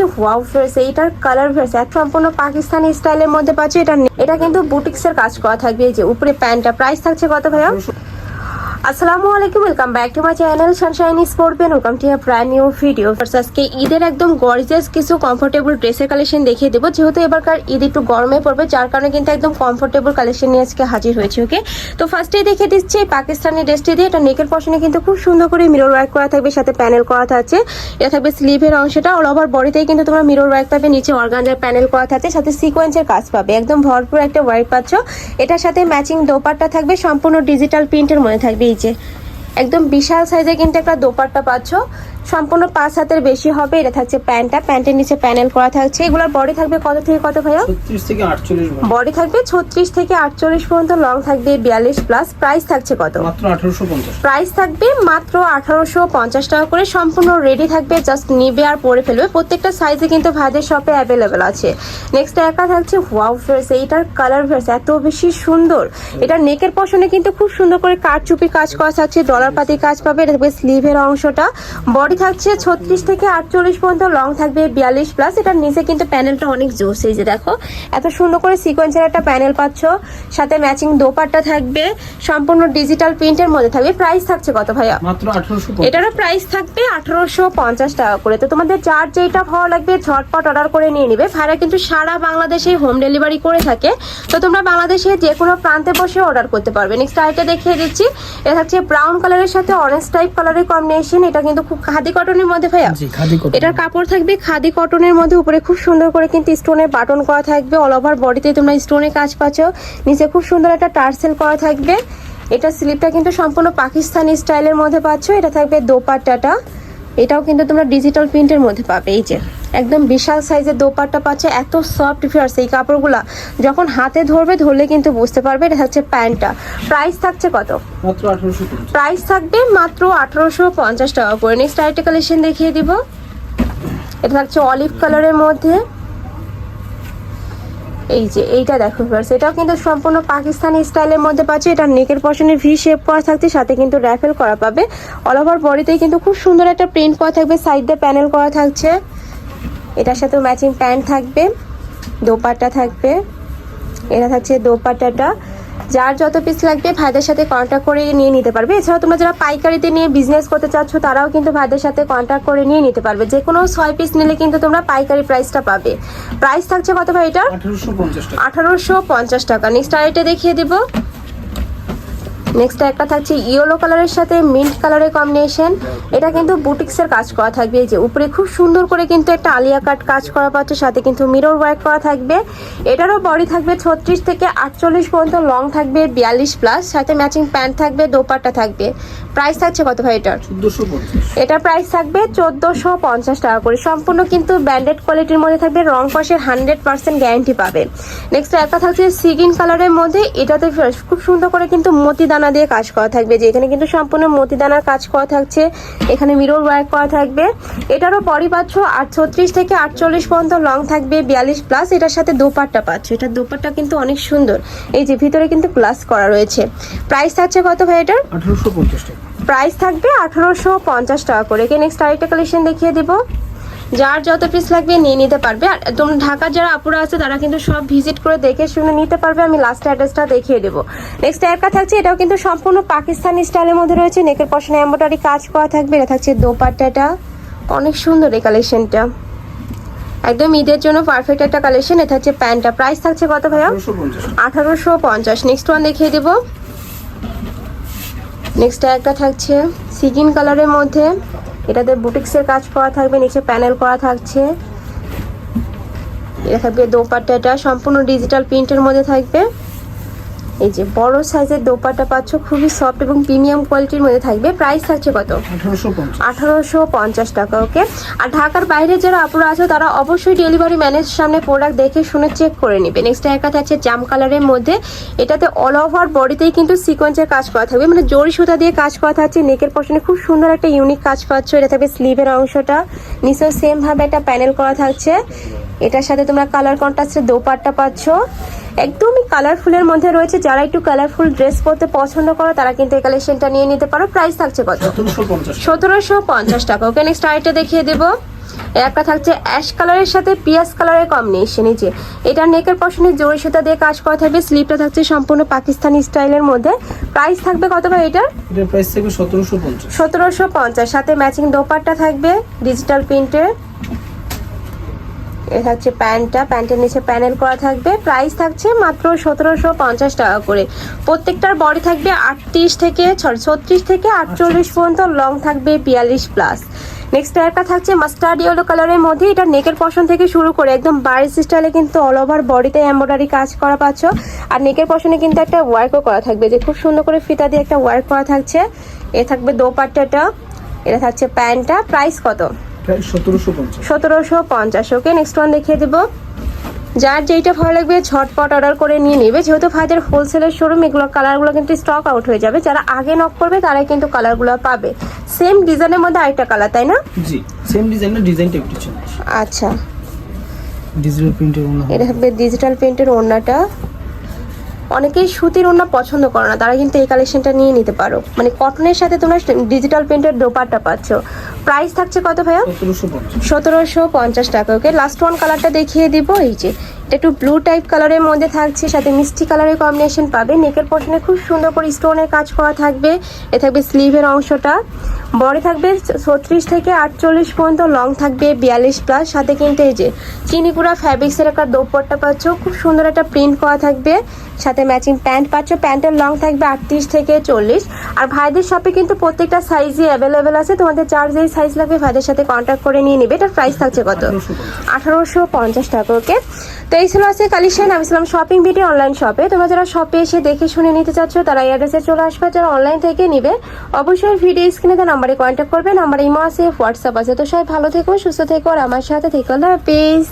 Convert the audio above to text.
থাকছে wow fresh এইটার colour fresh এক সম্পূর্ণ পাকিস্তানি স্টাইলের মধ্যে পাচ্ছে, এটা এটা কিন্তু বুটিক্সের কাজ করা থাকবে, এই যে উপরে প্যান্টটা প্রাইস থাকছে কত ভাইয়া? আসসালামু আলাইকুম welcome back to my channel sunshine স্পোর্টবেন welcome to brand new video আজকে ঈদের একদম গর্জিয়াস কিছু কমফোর্টেবল ড্রেসের কালেকশন দেখিয়ে দেবো। যেহেতু এবারকার ঈদ একটু গরমে পড়বে, যার কারণে কিন্তু একদম কমফোর্টেবল কালেকশন নিয়ে আজকে হাজির হয়েছে ওকে তো ফার্স্টেই দেখিয়ে দিচ্ছি এই পাকিস্তানি ড্রেসটি দিয়ে। এটা নেকের পশনে কিন্তু খুব সুন্দর করে মিরর ওয়ার্ক করা থাকবে, সাথে প্যানেল করা থাকছে। এটা থাকবে স্লিভের অংশটা। অল ওভার বডিতেই কিন্তু তোমরা মিরর ওয়ার্ক পাবে, নিচে অর্গানজার প্যানেল করা থাকছে, সাথে সিকোয়েন্সের কাজ পাবে। একদম ভরপুর একটা ওয়ার্ক পাচ্ছ। এটার সাথে ম্যাচিং দোপারটা থাকবে, সম্পূর্ণ ডিজিটাল প্রিন্টের মধ্যে থাকবে যে একদম বিশাল সাইজে কিন্তু একটা দোপাট্টা পাচ্ছ। সম্পূর্ণ পাঁচ হাতের বেশি হবে এটা থাকছে প্যান্টটা প্যান্টের নিচে প্যানেল করা থাকছে। এগুলোর বডি থাকবে কত থেকে কত ভাইয়া? ছত্রিশ থেকে আটচল্লিশ বডি থাকবে ছত্রিশ থেকে আটচল্লিশ পর্যন্ত লং থাকবে বিয়াল্লিশ প্লাস প্রাইস থাকছে কত? প্রাইস থাকবে মাত্র আঠারোশো পঞ্চাশ টাকা করে সম্পূর্ণ রেডি থাকবে জাস্ট নিবে আর পরে ফেলবে। প্রত্যেকটা সাইজে কিন্তু ভাইদের শপে অ্যাভেলেবেল আছে। নেক্সট একা থাকছে ওয়াও ফ্রেস এইটার কালার ফ্রেস এত বেশি সুন্দর। এটা নেকের পশনে কিন্তু খুব সুন্দর করে কাঠচুপি কাজ করা থাকছে ডলার পাতি কাজ পাবে এটা থাকবে স্লিভের অংশটা। বডি থাকছে ছত্রিশ থেকে আটচল্লিশ পর্যন্ত লং থাকবে বিয়াল্লিশ প্লাস এটার নিচে কিন্তু প্যানেলটা অনেক জোস এই যে দেখো। এত সুন্দর করে সিকোয়েন্সের একটা প্যানেল পাচ্ছ। সাথে ম্যাচিং দোপাট্টা থাকবে সম্পূর্ণ ডিজিটাল প্রিন্টের মধ্যে থাকবে। প্রাইস থাকছে কত ভাইয়া? এটারও প্রাইস থাকবে আঠারোশো পঞ্চাশ টাকা করে। তো তোমাদের যার যেটা ভালো লাগবে ঝটপট অর্ডার করে নিয়ে নিবে। ভাইরা কিন্তু সারা বাংলাদেশে হোম ডেলিভারি করে থাকে। তো তোমরা বাংলাদেশে যে কোনো প্রান্তে বসে অর্ডার করতে পারবে। নেক্সট আরেকটা দেখিয়ে দিচ্ছি। এটা থাকছে ব্রাউন কালারের সাথে অরেঞ্জ টাইপ কালারের কম্বিনেশন এটা কিন্তু খুব খাদি কটনের মধ্যে ভাইয়া? এটার কাপড় থাকবে খাদি কটনের মধ্যে উপরে খুব সুন্দর করে কিন্তু স্টোনের বাটন করা থাকবে অল ওভার বডিতে তোমরা স্টোনের কাজ পাচ্ছ। নিচে খুব সুন্দর একটা টার্সেল করা থাকবে। এটা স্লিপটা কিন্তু সম্পূর্ণ পাকিস্তানি স্টাইলের মধ্যে পাচ্ছ এটা থাকবে দোপাট্টাটা। এটাও কিন্তু তোমরা ডিজিটাল প্রিন্টের মধ্যে পাবে এই যে। একদম বিশাল সাইজের দোপাট্টা পাচ্ছে এত সফট ফিয়ার্স এই কাপড়গুলা যখন হাতে ধরবে ধরলে কিন্তু বুঝতে পারবে এটা হচ্ছে প্যান্টটা। প্রাইস থাকছে কত? প্রাইস থাকবে মাত্র আঠারোশো পঞ্চাশ টাকা করে। নেক্সট আরেকটা কালেকশন দেখিয়ে দিব। এটা থাকছে অলিভ কালারের মধ্যে। এই যে, এইটা দেখো ফ্রেন্ডস এটাও কিন্তু সম্পূর্ণ পাকিস্তানি স্টাইলের মধ্যে পাচ্ছে। এটা নেকের পশনে ভি শেপ করা থাকছে, সাথে কিন্তু র্যাফেল করা পাবে। অল ওভার বডিতেই কিন্তু খুব সুন্দর একটা প্রিন্ট করা থাকবে সাইড দিয়ে প্যানেল করা থাকছে। এটার সাথে ম্যাচিং প্যান্ট থাকবে, দোপাট্টা থাকবে। এটা থাকছে দোপাট্টাটা। যার যত পিস লাগবে ভাইদের সাথে কন্ট্যাক্ট করে নিয়ে নিতে পারবে। এছাড়াও তোমরা যারা পাইকারিতে নিয়ে বিজনেস করতে চাচ্ছ তারাও কিন্তু ভাইদের সাথে কন্ট্যাক্ট করে নিয়ে নিতে পারবে। যে কোনো ছয় পিস নিলে কিন্তু তোমরা পাইকারি প্রাইসটা পাবে। প্রাইস থাকছে কত ভাই এটা আঠারোশো পঞ্চাশ টাকা। নেক্সট আরেকটা দেখিয়ে দিব। নেক্সট একটা থাকছে ইয়েলো কালারের সাথে মিন্ট কালারের কম্বিনেশন এটা কিন্তু বুটিক্সের কাজ করা থাকবে। এই যে উপরে খুব সুন্দর করে কিন্তু একটা আলিয়া কাট কাজ করা পাচ্ছে সাথে কিন্তু মিরর ওয়ার্ক করা থাকবে। এটারও বডি থাকবে ছত্রিশ থেকে আটচল্লিশ পর্যন্ত লং থাকবে বিয়াল্লিশ প্লাস সাথে ম্যাচিং প্যান্ট থাকবে দোপাট্টা থাকবে। প্রাইস থাকছে কত ভাই এটার? এটা প্রাইস থাকবে চোদ্দোশো পঞ্চাশ টাকা করে। সম্পূর্ণ কিন্তু ব্র্যান্ডেড কোয়ালিটির মধ্যে থাকবে রং কষের হান্ড্রেড পার্সেন্ট গ্যারান্টি পাবে। নেক্সট একটা থাকছে সিগিন কালারের মধ্যে। এটাতে খুব সুন্দর করে কিন্তু মতি দানা দিয়ে কাজ করা থাকবে যে এখানে কিন্তু সম্পূর্ণ মতি দানার কাজ করা থাকছে। এখানে মিরর ওয়ার্ক করা থাকবে। এটারও বডি পাচ্ছ আট ছত্রিশ থেকে আটচল্লিশ পর্যন্ত লং থাকবে বিয়াল্লিশ প্লাস এটার সাথে দোপাট্টা পাচ্ছ। এটার দোপাট্টা কিন্তু অনেক সুন্দর। এই যে ভিতরে কিন্তু গ্লাস করা রয়েছে। প্রাইস থাকছে কত ভাই এটার? আঠারোশো পঞ্চাশ টাকা। প্রাইস থাকবে আঠারোশো পঞ্চাশ টাকা করে। একে নেক্সট আরেকটা কালেকশন দেখিয়ে দিব। যার যত পিস লাগবে নিয়ে নিতে পারবে। আর তোমরা ঢাকার যারা আপুরা আছে, তারা কিন্তু সব ভিজিট করে দেখে শুনে নিতে পারবে। আমি লাস্ট অ্যাড্রেসটা দেখিয়ে দেবো। নেক্সট একটা থাকছে, এটাও কিন্তু সম্পূর্ণ পাকিস্তানি স্টাইলের মধ্যে রয়েছে। নেকের পশনে এম্বোটারি কাজ করা থাকবে। এটা থাকছে দোপাট্টাটা। অনেক সুন্দর এই কালেকশনটা একদম ঈদের জন্য পারফেক্ট একটা কালেকশন এটা হচ্ছে প্যান্টটা প্রাইস থাকছে কত ভাইয়া? আঠারোশো পঞ্চাশ। নেক্সট ওয়ান দেখিয়ে দেব। নেক্সট একটা থাকছে। সিগিন কালারের মধ্যে। এটাতে বুটিক্সের কাজ করা থাকবে, নিচে প্যানেল করা থাকছে। এটা থাকবে দোপাট্টাটা, সম্পূর্ণ ডিজিটাল প্রিন্টের মধ্যে থাকবে। এই যে বড় সাইজের দোপাট্টা পাচ্ছ খুবই সফট এবং প্রিমিয়াম কোয়ালিটির মধ্যে থাকবে। প্রাইস থাকছে কত? আঠারোশো পঞ্চাশ। টাকা ওকে আর ঢাকার বাইরে যারা আপুরা আছে তারা অবশ্যই ডেলিভারি ম্যানের সামনে প্রোডাক্ট দেখে শুনে চেক করে নেবে। নেক্সট একটা থাকছে জাম কালারের মধ্যে। এটাতে অল ওভার বডিতেই কিন্তু সিকোয়েন্সের কাজ করা থাকবে। মানে জরি সুতা দিয়ে কাজ করা থাকছে নেকের পশনে খুব সুন্দর একটা ইউনিক কাজ পাচ্ছ। এটা থাকবে স্লিভের অংশটা। নিচেও সেম ভাবে একটা প্যানেল করা থাকছে। এটার সাথে তোমরা কালার কন্ট্রাস্টের দোপাট্টা পাচ্ছ। একদমই কালারফুলের মধ্যে রয়েছে। যারা একটু কালারফুল ড্রেস পরতে পছন্দ করো তারা কিন্তু এই কালেকশনটা নিয়ে নিতে পারো। প্রাইস থাকছে কত? সতেরোশো পঞ্চাশ। টাকা। ওকে নেক্সট আরেকটা দেখিয়ে দেবো। এর একটা থাকছে অ্যাশ কালারের সাথে পিয়াজ কালারের কম্বিনেশন এই যে এটা নেকের পশনে জড়ি সুতা দিয়ে কাজ করা থাকবে। স্লিপটা থাকছে সম্পূর্ণ পাকিস্তানি স্টাইলের মধ্যে। প্রাইস থাকবে কত ভাই এটার? প্রাইস থাকবে সতেরোশো পঞ্চাশ। সতেরোশো পঞ্চাশ। সাথে ম্যাচিং দোপাট্টা থাকবে ডিজিটাল প্রিন্টের এ থাকছে প্যান্টটা। প্যান্টের নিচে প্যানেল করা থাকবে। প্রাইস থাকছে মাত্র সতেরোশো পঞ্চাশ টাকা করে। প্রত্যেকটার বডি থাকবে আটত্রিশ থেকে ছত্রিশ থেকে আটচল্লিশ পর্যন্ত লং থাকবে বিয়াল্লিশ প্লাস। নেক্সট একটা থাকছে মাস্টার্ড ইয়েলো কালারের মধ্যে। এটা নেকের পশন থেকে শুরু করে একদম বারিশ স্টাইলে কিন্তু অল ওভার বডিতে এমব্রয়ডারি কাজ করা পাচ্ছ। আর নেকের পশনে কিন্তু একটা ওয়ার্কও করা থাকবে যে খুব সুন্দর করে ফিতা দিয়ে একটা ওয়ার্ক করা থাকছে। এ থাকবে দোপাট্টাটা। এটা থাকছে প্যান্টটা। প্রাইস কত? প্রাইস সতেরোশো পঞ্চাশ। সতেরোশো পঞ্চাশ। ওকে নেক্সট ওয়ান দেখিয়ে দেবো। যার যেইটা ভালো লাগবে ঝটপট অর্ডার করে নিয়ে নেবে। যেহেতু ভাইদের হোলসেলের শোরুম এগুলো কালারগুলো কিন্তু স্টক আউট হয়ে যাবে। যারা আগে নক করবে তারাই কিন্তু কালারগুলো পাবে। সেম ডিজাইনের মধ্যে আরেকটা কালার তাই না? জি সেম ডিজাইনের ডিজাইনটা একটু চেঞ্জ আচ্ছা। ডিজিটাল প্রিন্টের অন্য এটা হবে। ডিজিটাল প্রিন্টের ওড়নাটা। অনেকেই সুতির ওড়না পছন্দ করে না তারা কিন্তু এই কালেকশনটা নিয়ে নিতে পারো। মানে কটনের সাথে তোমরা ডিজিটাল প্রিন্টের দোপাট্টা পাচ্ছ। প্রাইস থাকছে কত ভাইয়া? সতেরোশো পঞ্চাশ। টাকা ওকে লাস্ট ওয়ান কালারটা দেখিয়ে দিব এই যে এটা একটু ব্লু টাইপ কালারের মধ্যে থাকছে সাথে মিষ্টি কালারের কম্বিনেশন পাবে। নেকের পশনে খুব সুন্দর করে স্টোনের কাজ করা থাকবে। এ থাকবে স্লিভের অংশটা। বডি থাকবে ছত্রিশ থেকে আটচল্লিশ পর্যন্ত লং থাকবে বিয়াল্লিশ প্লাস সাথে কিন্তু এই যে চিনিপুরা ফ্যাব্রিক্সের একটা দোপট্টা পাচ্ছ খুব সুন্দর একটা প্রিন্ট করা থাকবে। সাথে ম্যাচিং প্যান্ট পাচ্ছ প্যান্টের লং থাকবে আটত্রিশ থেকে চল্লিশ। আর ভাইদের শপে কিন্তু প্রত্যেকটা সাইজই অ্যাভেলেবেল আছে তোমাদের যার যেই সাইজ লাগবে, ভাইদের সাথে কন্ট্যাক্ট করে নিয়ে নিবে। এটার প্রাইস থাকছে কত? আঠারোশো পঞ্চাশ টাকা ওকে তো এই ছিল আছে কালেকশন আমি ছিলাম শপিং ভিডিও অনলাইন শপে তোমরা যারা শপে এসে দেখে শুনে নিতে চাচ্ছ, তারা এই অ্যাড্রেসে চলে আসবে। যারা অনলাইন থেকে নিবে, অবশ্যই ভিডিও স্ক্রিনে তার নাম্বারে কন্ট্যাক্ট করবে। নাম্বার ইমো আছে হোয়াটসঅ্যাপ আছে। তো সবাই ভালো থেকো, সুস্থ থেকো, আর আমার সাথে থেকো। আল্লাহ হাফিজ।